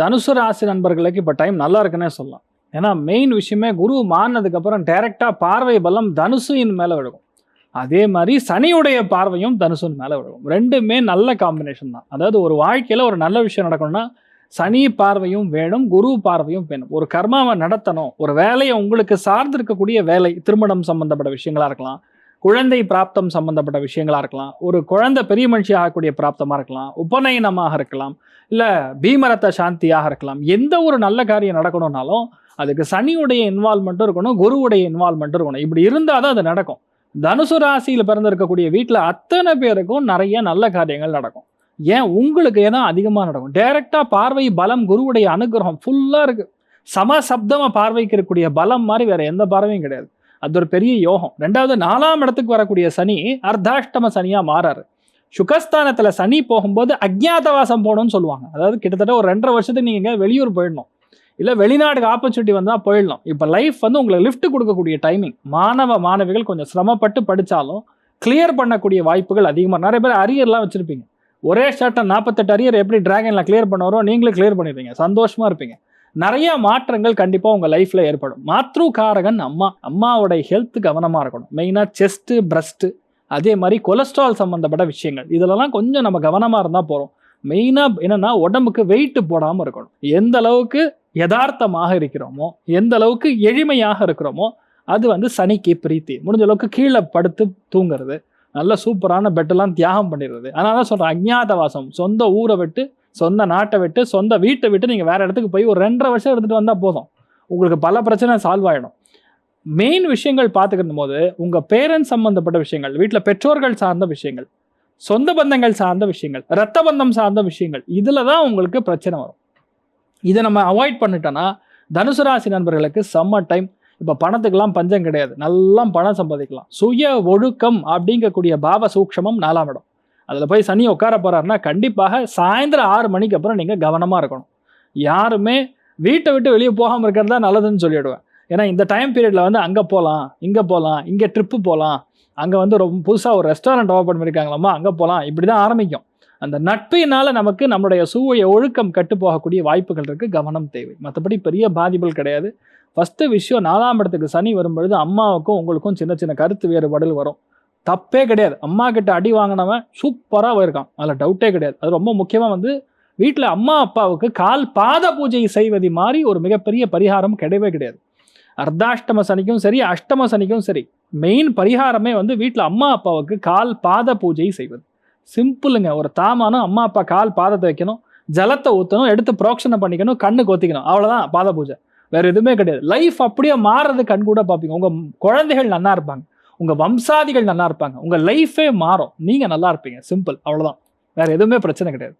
தனுசு ராசி நண்பர்களுக்கு இப்போ டைம் நல்லா இருக்குன்னே சொல்லலாம். ஏன்னா மெயின் விஷயமே குரு மாறினதுக்கப்புறம் டைரெக்டாக பார்வை பலம் தனுசுவின் மேலே விழுகும். அதே மாதிரி சனியுடைய பார்வையும் தனுசுன் மேலே விழுகும். ரெண்டுமே நல்ல காம்பினேஷன் தான். அதாவது ஒரு வாழ்க்கையில ஒரு நல்ல விஷயம் நடக்கணும்னா சனி பார்வையும் வேணும் குரு பார்வையும் வேணும். ஒரு கர்மாவை நடத்தணும் ஒரு வேலையை உங்களுக்கு சார்ந்து இருக்கக்கூடிய வேலை திருமணம் சம்பந்தப்பட்ட விஷயங்களா இருக்கலாம் குழந்தை பிராப்தம் சம்பந்தப்பட்ட விஷயங்களாக இருக்கலாம். ஒரு குழந்தை பெரிய மனுஷி ஆகக்கூடிய பிராப்தமாக இருக்கலாம். உபநயனமாக இருக்கலாம். இல்லை பீமரத்த சாந்தியாக இருக்கலாம். எந்த ஒரு நல்ல காரியம் நடக்கணும்னாலும் அதுக்கு சனியுடைய இன்வால்மெண்ட்டும் இருக்கணும் குருவுடைய இன்வால்மெண்ட்டும் இருக்கணும். இப்படி இருந்தால் தான் அது நடக்கும். தனுசு ராசியில் பிறந்திருக்கக்கூடிய வீட்டில் அத்தனை பேருக்கும் நிறைய நல்ல காரியங்கள் நடக்கும். ஏன்? உங்களுக்கு ஏதான் அதிகமாக நடக்கும்? டைரெக்டாக பார்வை பலம் குருவுடைய அனுகிரகம் ஃபுல்லாக இருக்குது சமசப்தமாக பார்வைக்கு இருக்கக்கூடிய பலம் மாதிரி வேறு எந்த பார்வையும் கிடையாது. அது ஒரு பெரிய யோகம். ரெண்டாவது நாலாம் இடத்துக்கு வரக்கூடிய சனி அர்த்தாஷ்டம சனியாக மாறாரு. சுகஸ்தானத்தில் சனி போகும்போது அஜ்ஞாதவாசம் போகணும்னு சொல்லுவாங்க. அதாவது கிட்டத்தட்ட ஒரு ரெண்டரை வருஷத்துக்கு நீங்கள் வெளியூர் போயிடணும். இல்லை வெளிநாடுக்கு ஆப்பர்ச்சுனிட்டி வந்தால் போயிடலாம் இப்போ லைஃப் வந்து உங்களுக்கு லிஃப்ட் கொடுக்கக்கூடிய டைமிங் மாணவ மாணவிகள் கொஞ்சம் சிரமப்பட்டு படித்தாலும் கிளியர் பண்ணக்கூடிய வாய்ப்புகள் அதிகமாக நிறைய பேர் அரியர்லாம் வச்சுருப்பீங்க. ஒரே ஷர்ட்டை நாற்பத்தெட்டு அரியர் எப்படி ட்ராகனில் கிளியர் பண்ணுவாரோ நீங்களும் கிளியர் பண்ணிடுவீங்க. சந்தோஷமாக இருப்பீங்க. நிறைய மாற்றங்கள் கண்டிப்பாக உங்கள் லைஃப்பில் ஏற்படும். மாத்ரு காரகன் அம்மா. அம்மாவோடைய ஹெல்த் கவனமாக இருக்கணும். மெயினாக செஸ்ட்டு பிரஸ்ட்டு அதே மாதிரி கொலஸ்ட்ரால் சம்மந்தப்பட்ட விஷயங்கள். இதிலலாம் கொஞ்சம் நம்ம கவனமாக இருந்தால் போகிறோம் மெயினாக என்னென்னா உடம்புக்கு வெயிட்டு போடாமல் இருக்கணும். எந்த அளவுக்கு யதார்த்தமாக இருக்கிறோமோ எந்த அளவுக்கு எளிமையாக இருக்கிறோமோ அது வந்து சனிக்கு பிரீத்தி. முடிஞ்ச அளவுக்கு கீழே படுத்து தூங்குறது. நல்ல சூப்பரான பெட்டெல்லாம் தியாகம் பண்ணிடுறது. அதனால தான் சொல்கிறேன் அஜ்ஞாதவாசம் சொந்த ஊரை விட்டு சொந்த நாட்டை விட்டு சொந்த வீட்டை விட்டு நீங்கள் வேற இடத்துக்கு போய் ஒரு ரெண்டரை வருஷம் எடுத்துகிட்டு வந்தால் போதும். உங்களுக்கு பல பிரச்சனை சால்வ் ஆகிடும் மெயின் விஷயங்கள் பார்த்துக்கிற போது உங்கள் பேரண்ட்ஸ் சம்மந்தப்பட்ட விஷயங்கள் வீட்டில் பெற்றோர்கள் சார்ந்த விஷயங்கள் சொந்த பந்தங்கள் சார்ந்த விஷயங்கள் ரத்த பந்தம் சார்ந்த விஷயங்கள் இதில் தான் உங்களுக்கு பிரச்சனை வரும். இதை நம்ம அவாய்ட் பண்ணிட்டோன்னா தனுசு ராசி நண்பர்களுக்கு செம்ம டைம் இப்போ பணத்துக்கெல்லாம் பஞ்சம் கிடையாது. நல்லா பணம் சம்பாதிக்கலாம். சுய ஒழுக்கம் அப்படிங்கக்கூடிய பாவ சூக்ஷமம் நாலாம் இடம். அதில் போய் சனி உட்கார போகிறாருன்னா கண்டிப்பாக சாயந்தரம் ஆறு மணிக்கு அப்புறம் நீங்கள் கவனமாக இருக்கணும். யாருமே வீட்டை விட்டு வெளியே போகாமல் இருக்கிறது தான் நல்லதுன்னு சொல்லிவிடுவேன் ஏன்னா இந்த டைம் பீரியடில் வந்து அங்கே போகலாம் இங்கே போகலாம் இங்கே ட்ரிப்பு போகலாம் அங்கே வந்து ரொம்ப புதுசாக ஒரு ரெஸ்டாரண்ட் ஓப்பன் பண்ணியிருக்காங்களாமா அங்கே போகலாம் இப்படி தான் ஆரம்பிக்கும். அந்த நட்பினால் நமக்கு நம்மளுடைய சூழ ஒழுக்கம் கட்டு போகக்கூடிய வாய்ப்புகள் இருக்குது கவனம் தேவை. மற்றபடி பெரிய பாதிப்புகள் கிடையாது. ஃபஸ்ட்டு விஷயம் நாலாம் இடத்துக்கு சனி வரும்பொழுது அம்மாவுக்கும் உங்களுக்கும் சின்ன சின்ன கருத்து வேறுபாடுகள் வரும். தப்பே கிடையாது. அம்மா கிட்ட அடி வாங்கினவன் சூப்பராக இருக்கான் அதில் டவுட்டே கிடையாது. அது ரொம்ப முக்கியமாக வந்து வீட்டில் அம்மா அப்பாவுக்கு கால் பாத பூஜை செய்வது மாதிரி ஒரு மிகப்பெரிய பரிகாரம் கிடையவே கிடையாது. அர்த்தாஷ்டம சனிக்கும் சரி அஷ்டம சனிக்கும் சரி மெயின் பரிகாரமே வந்து வீட்டில் அம்மா அப்பாவுக்கு கால் பாத பூஜை செய்வது. சிம்பிளுங்க. ஒரு தாமானம் அம்மா அப்பா கால் பாதத்தை வைக்கணும் ஜலத்தை ஊற்றணும் எடுத்து புரோக்ஷனை பண்ணிக்கணும் கண்ணு கொத்திக்கணும் அவ்வளோதான் பாத பூஜை. வேறு எதுவுமே கிடையாது. லைஃப் அப்படியே மாறுறது கண் கூட பார்ப்பீங்க உங்கள் குழந்தைகள் நல்லா இருப்பாங்க. உங்கள் வம்சாதிகள் நல்லா இருப்பாங்க. உங்கள் லைஃபே மாறும். நீங்கள் நல்லா இருப்பீங்க. சிம்பிள் அவ்வளோதான் வேறு எதுவுமே பிரச்சனை கிடையாது.